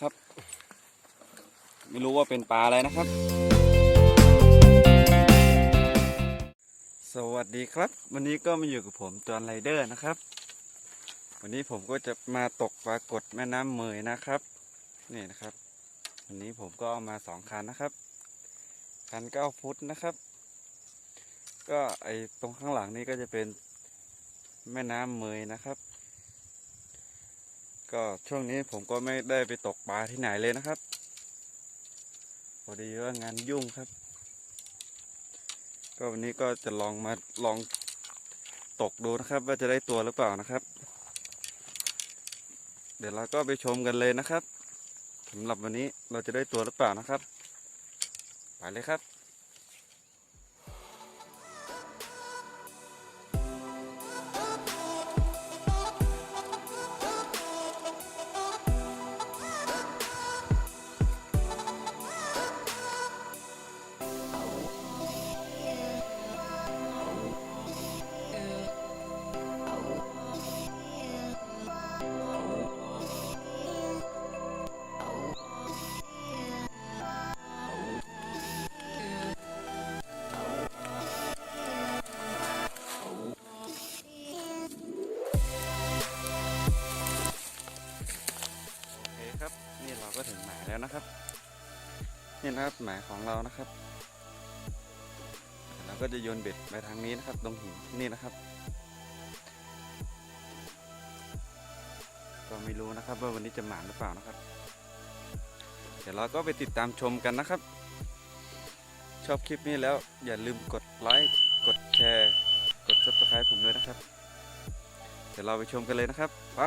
ครับ ไม่รู้ว่าเป็นปลาอะไรนะครับ สวัสดีครับ วันนี้ก็มาอยู่กับผมจอนไรเดอร์นะครับ วันนี้ผมก็จะมาตกปลากดแม่น้ำเมยนะครับ นี่นะครับ วันนี้ผมก็เอามาสองคันนะครับ คันเก้าฟุตนะครับ ก็ไอตรงข้างหลังนี้ก็จะเป็นแม่น้ำเมยนะครับ ก็ช่วงนี้ผมก็ไม่ได้ไปตกปลาที่ไหนเลยนะครับพอดีว่างานยุ่งครับ ก็วันนี้ก็จะลองมาลองตกดูนะครับ ว่าจะได้ตัวหรือเปล่านะครับ เดี๋ยวเราก็ไปชมกันเลยนะครับสำหรับวันนี้เราจะได้ตัวหรือเปล่านะครับ ไปเลยครับ ครับ นี่เราก็ถึงหมายแล้วนะครับ นี่นะครับหมายของเรานะครับ เราก็จะโยนเบ็ดไปทางนี้นะครับตรงหินนี่นะครับ ก็ไม่รู้นะครับว่าวันนี้จะหมานหรือเปล่านะครับ เดี๋ยวเราก็ไปติดตามชมกันนะครับ ชอบคลิปนี้แล้วอย่าลืมกดไลค์กดแชร์ กด subscribe ผมด้วยนะครับ เดี๋ยวเราไปชมกันเลยนะครับ ไป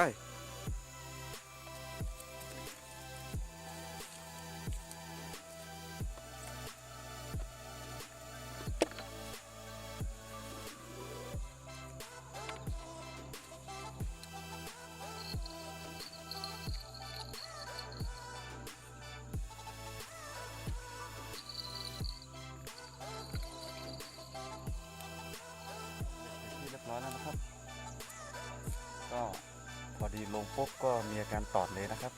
ดีลงปุ๊บก็มีอาการตอดเลยนะครับ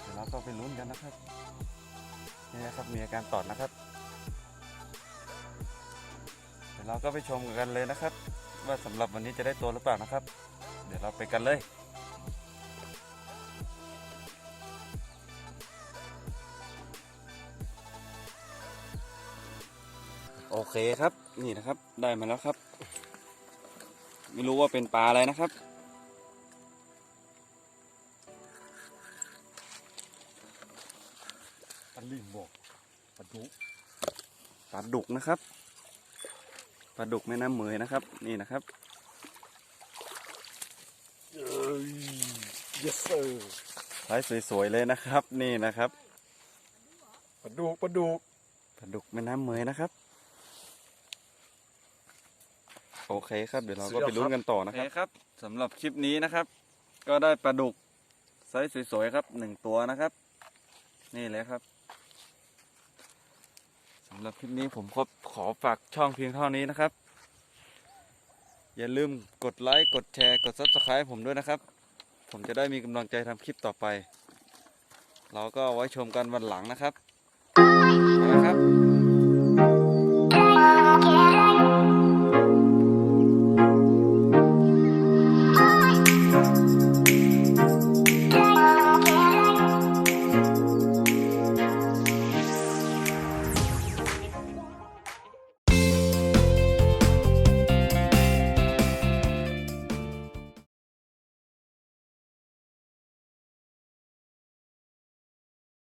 เดี๋ยวเราก็ไปลุ้นกันนะครับนี่นะครับมีอาการตอดนะครับเดี๋ยวเราก็ไปชมกันเลยนะครับ ว่าสำหรับวันนี้จะได้ตัวหรือเปล่านะครับ เดี๋ยวเราไปกันเลยโอเคครับนี่นะครับได้มาแล้วครับ ไม่รู้ว่าเป็นปลาอะไรนะครับ ปลาลิงบอกปลาดุกปลาดุกนะครับปลาดุกแม่น้ำเมยนะครับ นี่นะครับเอ้ย yes sir ไซส์สวยๆเลยนะครับ นี่นะครับปลาดุกปลาดุกปลาดุกแม่น้ำเมยนะครับโอเคครับ เดี๋ยวเราก็ไปลุ้นกันต่อนะครับครับสำหรับคลิปนี้นะครับ ก็ได้ปลาดุกไซส์สวยๆครับหนึ่งตัวนะครับ นี่เลยครับ สำหรับคลิปนี้ผมก็ขอฝากช่องเพียงเท่านี้นะครับ อย่าลืมกดไลค์กดแชร์กด subscribe ผมด้วยนะครับ ผมจะได้มีกำลังใจทำคลิปต่อไป เราก็ไว้ชมกันวันหลังนะครับนะครับ